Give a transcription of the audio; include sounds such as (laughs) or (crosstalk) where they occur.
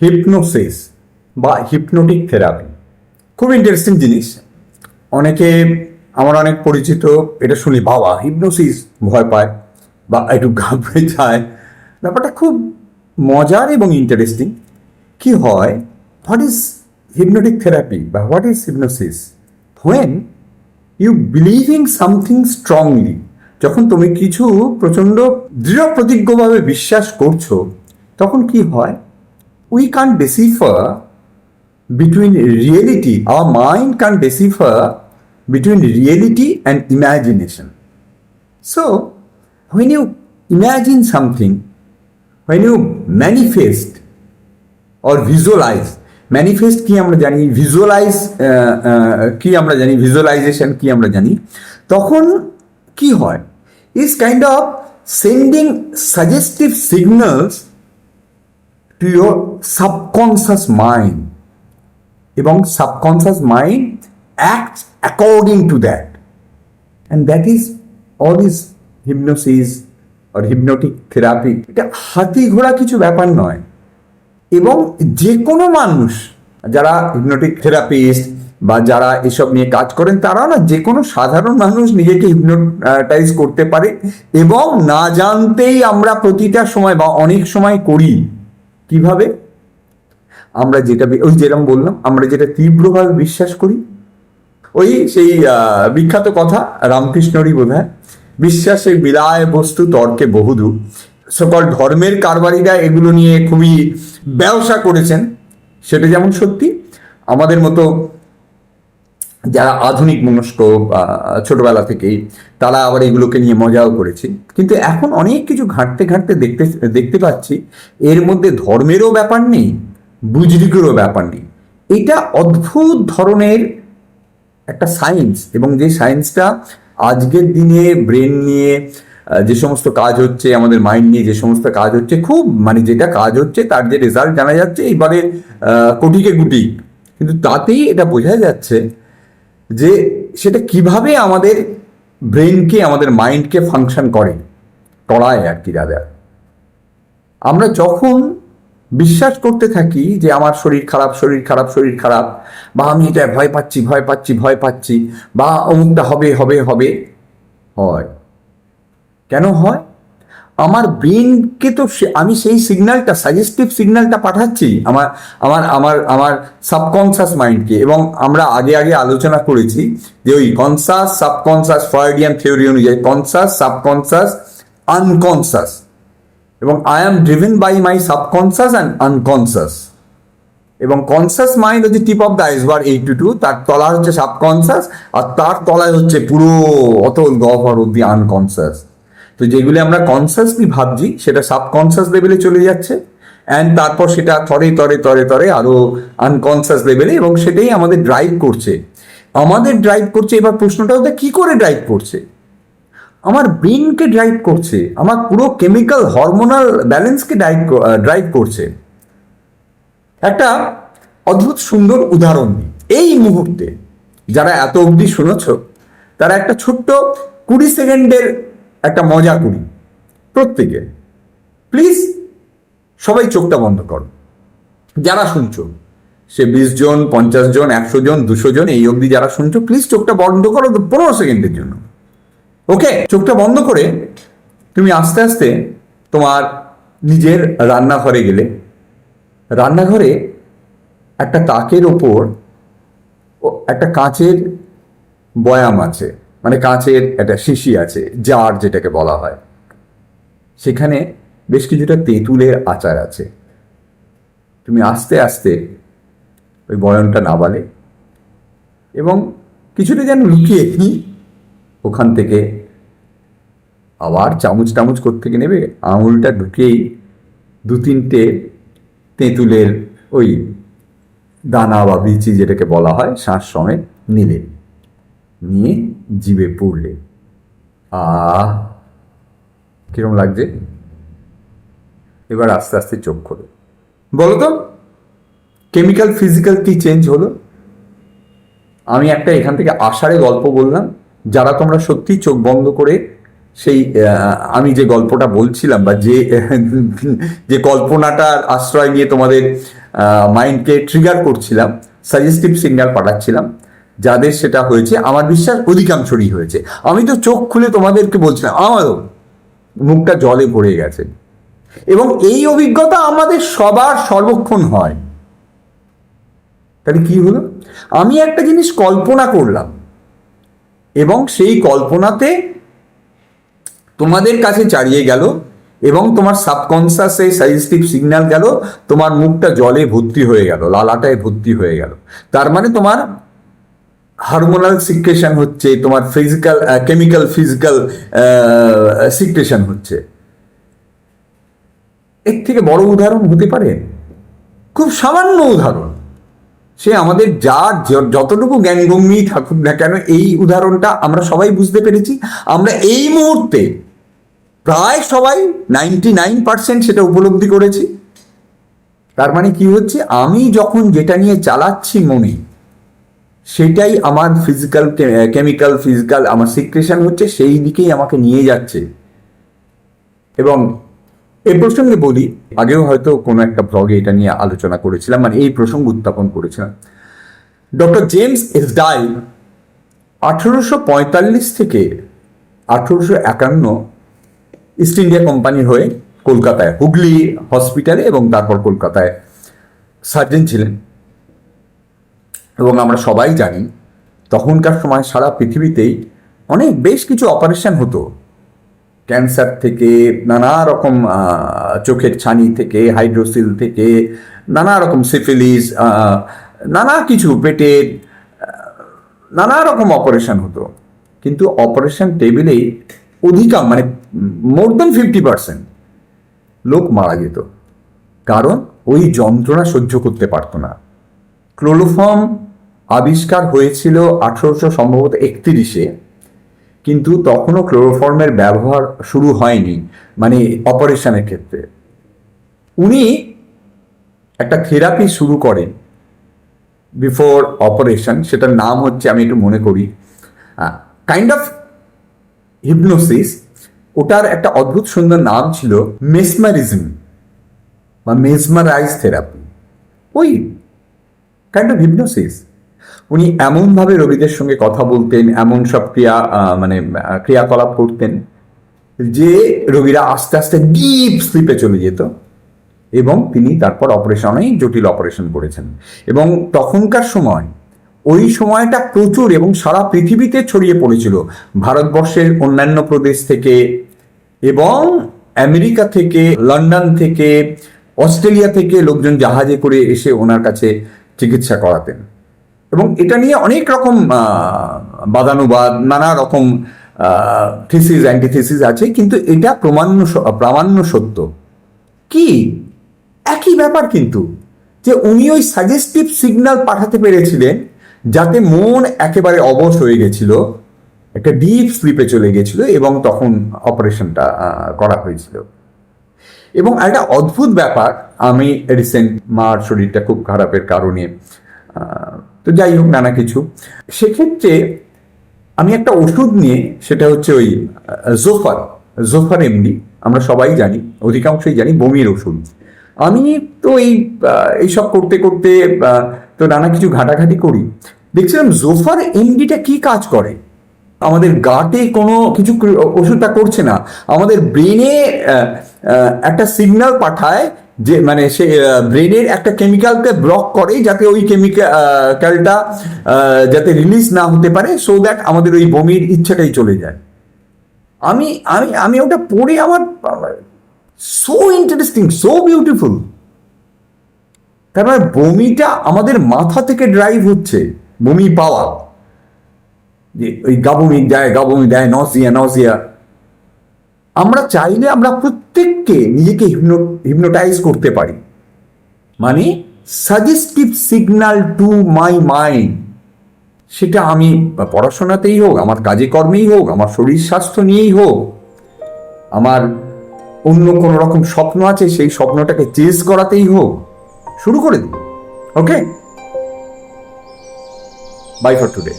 Hypnosis বা hypnotic therapy খুব interesting জিনিস। অনেকে, আমার অনেক পরিচিত, এটা শুনি বাবা হিপনোসিস ভয় পায় বা একটু ঘাবড়ে যায়। ব্যাপারটা খুব মজার এবং ইন্টারেস্টিং কি হয় হোয়াট ইজ হিপনোটিক থেরাপি বা what is hypnosis when you believing something strongly যখন তুমি কিছু প্রচণ্ড দৃঢ় প্রতিজ্ঞভাবে বিশ্বাস করছ, তখন কি হয়? We can decipher between reality, our mind can decipher between reality and imagination. So, when you imagine something, when you manifest or visualize, manifest কি আমরা জানি ভিজুয়ালাইজ কি আমরা জানি ভিজুয়ালাইজেশন কি আমরা জানি তখন কি হয় is kind of sending suggestive signals to your subconscious mind এবং subconscious mind act according to that and that is all is hypnosis R hypnotic therapy এটা হাতি ঘোড়া কিছু ব্যাপার নয়। এবং যে কোনো মানুষ, যারা হিপনোটিক থেরাপিস্ট বা যারা এসব নিয়ে কাজ করেন, তারা না যে কোনো সাধারণ মানুষ নিজেকে হিপনোটাইজ করতে পারে। এবং না জানতেই আমরা প্রতিটা সময় বা অনেক সময় করি। কীভাবে? আমরা যেটা ওই যেরকম বললাম, আমরা যেটা তীব্রভাবে বিশ্বাস করি, ওই সেই বিখ্যাত কথা রামকৃষ্ণরই বোধ হয় বিশ্বাসে বিলায় বস্তু তর্কে বহুদূর। সকল ধর্মের কারবারিরা এগুলো নিয়ে খুবই ব্যবসা করেছেন। সেটা যেমন সত্যি, আমাদের মতো যারা আধুনিক মনস্ক ছোটবেলা থেকেই, তারা আবার এগুলোকে নিয়ে মজাও করেছে। কিন্তু এখন অনেক কিছু ঘাঁটতে ঘাঁটতে দেখতে দেখতে পাচ্ছি, এর মধ্যে ধর্মেরও ব্যাপার নেই বুজরিকেরও ব্যাপার নেই। এটা অদ্ভুত ধরনের একটা সায়েন্স এবং যে সায়েন্সটা আজকের দিনে ব্রেন নিয়ে যে সমস্ত কাজ হচ্ছে, আমাদের মাইন্ড নিয়ে যে সমস্ত কাজ হচ্ছে, খুব মানে যেটা কাজ হচ্ছে, তার যে রেজাল্ট জানা যাচ্ছে এবারে কোটিকে গুটি কিন্তু তাতেই এটা বোঝা যাচ্ছে যে সেটা কীভাবে আমাদের ব্রেনকে আমাদের মাইন্ডকে ফাংশন করে করায় আর কি দাদা আমরা যখন বিশ্বাস করতে থাকি যে আমার শরীর খারাপ শরীর খারাপ শরীর খারাপ, বা আমি এটা ভয় পাচ্ছি ভয় পাচ্ছি ভয় পাচ্ছি, বা অমুকটা হবে হবে হবে, হয়। কেন হয়? আমার ব্রেনকে তো আমি সেই সিগন্যালটা সাজেস্টিভ সিগন্যালটা পাঠাচ্ছি আমার আমার আমার আমার সাবকনসাস মাইন্ডকে এবং আমরা আগে আগে আলোচনা করেছি যে ওই কনসাস সাবকনসাস ফ্রয়েডিয়ান থিওরি অনুযায়ী কনসাস সাবকনসাস আনকনসাস এবং I am driven by my subconscious and unconscious এবং কনসাস মাইন্ড হচ্ছে tip of the iceberg eight two two তার তলা হচ্ছে সাবকনসাস আর তার তলায় হচ্ছে পুরো অতল গহ্বর অব্দি আনকনসাস তো যেগুলি আমরা কনসাসলি ভাবছি, সেটা সাবকনসাস লেভেলে চলে যাচ্ছে অ্যান্ড তারপর সেটা তরে তরে তরে তরে আরও আনকনসাস লেভেলে এবং সেটাই আমাদের ড্রাইভ করছে। আমাদের ড্রাইভ করছে, এবার প্রশ্নটা হচ্ছে, কী করে ড্রাইভ করছে? আমার ব্রেনকে ড্রাইভ করছে, আমার পুরো কেমিক্যাল হরমোনাল ব্যালেন্সকে ড্রাইভ ড্রাইভ করছে। একটা অদ্ভুত সুন্দর উদাহরণ এই মুহূর্তে, যারা এত অবধি শুনেছ, তারা একটা ছোট্ট কুড়ি সেকেন্ডের একটা মজা করি। প্রত্যেকে প্লিজ সবাই চোখটা বন্ধ করো। যারা শুনছো, সে বিশ জন, পঞ্চাশ জন, একশো জন, দুশো জন, এই অবধি যারা শুনছো প্লিজ চোখটা বন্ধ করো পনেরো সেকেন্ডের জন্য। ওকে চোখটা বন্ধ করে তুমি আস্তে আস্তে তোমার নিজের রান্নাঘরে গেলে। রান্নাঘরে একটা তাকের ওপর একটা কাঁচের বয়াম আছে। মানে কাঁচের একটা শিশি আছে, জার যেটাকে বলা হয়। সেখানে বেশ কিছুটা তেঁতুলের আচার আছে। তুমি আস্তে আস্তে ওই বয়নটা নাবালে এবং কিছুটা যেন লুকিয়ে নি ওখান থেকে আবার চামচ টামচ থেকে নেবে, আঙুলটা ঢুকেই দু তিনটে তেঁতুলের ওই দানা বা বিচি যেটাকে বলা হয়, শ্বাস সমেত নিলে। নিয়ে জিভে পড়লে। আহ কিরম লাগছে? এবার আস্তে আস্তে চোখ খোলো। বলো তো কেমিক্যাল ফিজিক্যাল কি চেঞ্জ হলো? আমি একটা এখান থেকে আষাঢ়ে গল্প বললাম, যারা তোমরা সত্যি চোখ বন্ধ করে সেই আমি যে গল্পটা বলছিলাম বা যে (laughs) যে কল্পনাটার আশ্রয় নিয়ে তোমাদের মাইন্ডকে ট্রিগার করছিলাম সাজেস্টিভ সিগন্যাল পাঠাচ্ছিলাম যাদের সেটা হয়েছে, আমার বিশ্বাস অধিকাংশরই হয়েছে। আমি তো চোখ খুলে তোমাদেরকে বলছিলাম, আমারও মুখটা জলে ভরে গেছে। এবং এই অভিজ্ঞতা আমাদের সবার সর্বক্ষণ হয়। তাহলে কি হলো? আমি একটা জিনিস কল্পনা করলাম। এবং সেই কল্পনাতে তোমাদের কাছে চালিয়ে গেল এবং তোমার সাবকনসিয়াসে সাজেস্টিভ সিগন্যাল গেল, তোমার মুখটা জলে ভর্তি হয়ে গেল, লালাটায় ভর্তি হয়ে গেল। তার মানে তোমার হারমোনাল সিক্রেশন হচ্ছে, তোমার ফিজিক্যাল কেমিক্যাল ফিজিক্যাল সিক্রেশন হচ্ছে। এর থেকে বড় উদাহরণ হতে পারে? খুব সামান্য উদাহরণ। সে আমাদের যা যতটুকু জ্ঞানগম্যই থাকুক না কেন, এই উদাহরণটা আমরা সবাই বুঝতে পেরেছি। আমরা এই মুহূর্তে প্রায় সবাই নাইনটি নাইন পার্সেন্ট সেটা উপলব্ধি করেছি। তার মানে কি হচ্ছে? আমি যখন যেটা নিয়ে চালাচ্ছি মনে সেটাই আমার ফিজিক্যাল কেমিক্যাল ফিজিক্যাল আমার সিক্রেশন হচ্ছে, সেই দিকেই আমাকে নিয়ে যাচ্ছে। এবং এ প্রসঙ্গে বলি, আগেও হয়তো কোনো একটা ব্লগে এটা নিয়ে আলোচনা করেছিলাম মানে এই প্রসঙ্গ উত্থাপন করেছিলাম। ডক্টর জেমস এস ডাই আঠেরোশো পঁয়তাল্লিশ থেকে আঠেরোশো একান্ন ইস্ট ইন্ডিয়া কোম্পানির হয়ে কলকাতায় হুগলি হসপিটালে এবং তারপর কলকাতায় সার্জন ছিলেন। এবং আমরা সবাই জানি, তখনকার সময় সারা পৃথিবীতেই অনেক বেশ কিছু অপারেশন হতো। ক্যান্সার থেকে, নানা রকম চোখের ছানি থেকে হাইড্রোসিল থেকে, নানা রকম সিফিলিস নানা কিছু পেটের নানা রকম অপারেশন হতো। কিন্তু অপারেশন টেবিলেই অধিকাং মানে মোর দেন ফিফটি পার্সেন্ট লোক মারা যেত। কারণ ওই যন্ত্রণা সহ্য করতে পারতো না। ক্লোরোফর্ম আবিষ্কার হয়েছিল আঠারোশো সম্ভবত একত্রিশে, কিন্তু তখনও ক্লোরোফর্মের ব্যবহার শুরু হয়নি মানে অপারেশনের ক্ষেত্রে। উনি একটা থেরাপি শুরু করেন বিফোর অপারেশন, সেটার নাম হচ্ছে, আমি একটু মনে করি কাইন্ড অফ হিপনোসিস ওটার একটা অদ্ভুত সুন্দর নাম ছিল মেসমারিজম বা মেসমারাইজ থেরাপি ওই কাইন্ড অফ হিপনোসিস উনি এমনভাবে রোগীদের সঙ্গে কথা বলতেন, এমন সব ক্রিয়া মানে ক্রিয়াকলাপ করতেন যে রোগীরা আস্তে আস্তে ডিপ স্লিপে চলে যেত এবং তিনি তারপর অপারেশন জটিল অপারেশন করেছেন। এবং তখনকার সময়, ওই সময়টা প্রচুর এবং সারা পৃথিবীতে ছড়িয়ে পড়েছিল। ভারতবর্ষের অন্যান্য প্রদেশ থেকে এবং আমেরিকা থেকে, লন্ডন থেকে, অস্ট্রেলিয়া থেকে লোকজন জাহাজে করে এসে ওনার কাছে চিকিৎসা করাতেন। এবং এটা নিয়ে অনেক রকম বাদানুবাদ, নানা রকম থিসিস অ্যান্টিথিসিস আছে, কিন্তু এটা প্রমাণ্য প্রামাণ্য সত্য। কি? একই ব্যাপার কিন্তু, যে উনি ওই সাজেস্টিভ সিগন্যাল পাঠাতে পেরেছিলেন যাতে মন একেবারে অবশ হয়ে গেছিল, একটা ডিপ স্লিপে চলে গেছিল এবং তখন অপারেশনটা করা হয়েছিল। এবং একটা অদ্ভুত ব্যাপার, আমি রিসেন্ট মার শরীরটা খুব খারাপের কারণে তো যাই হোক নানা কিছু। সেক্ষেত্রে আমি একটা ওষুধ নিয়ে, সেটা হচ্ছে ওই জোফার জোফার এমডি আমরা সবাই জানি, অধিকাংশই জানি বমির ওষুধ। আমি তো এই এইসব করতে করতে তো নানা কিছু ঘাটাঘাটি করি। দেখছিলাম জোফার এমডিটা কি কাজ করে? আমাদের গাটে কোনো কিছু ওষুধটা করছে না। আমাদের ব্রেনে একটা সিগন্যাল পাঠায় যে মানে সে ব্রেনের একটা কেমিক্যালকে ব্লক করে যাতে ওই কেমিক্যালটা যাতে রিলিজ না হতে পারে সো দ্যাট আমাদের ওই বমির ইচ্ছাটাই চলে যায়। আমি আমি আমি ওটা পড়ে আমার সো ইন্টারেস্টিং সো বিউটিফুল তার মানে বমিটা আমাদের মাথা থেকে ড্রাইভ হচ্ছে, বমি পাওয়া। যে ওই গাবমি দেয় গাবমি দেয় নসিয়া নসিয়া আমরা চাইলে আমরা প্রত্যেককে নিজেকে হিপনো হিপনোটাইজ করতে পারি। মানে suggestive signal to my mind সেটা আমি পড়াশোনাতেই হোক, আমার কাজে কর্মেই হোক, আমার শরীর স্বাস্থ্য নিয়েই হোক, আমার অন্য কোনো রকম স্বপ্ন আছে, সেই স্বপ্নটাকে চেস করাতেই হোক, শুরু করে দিই। Okay bye for today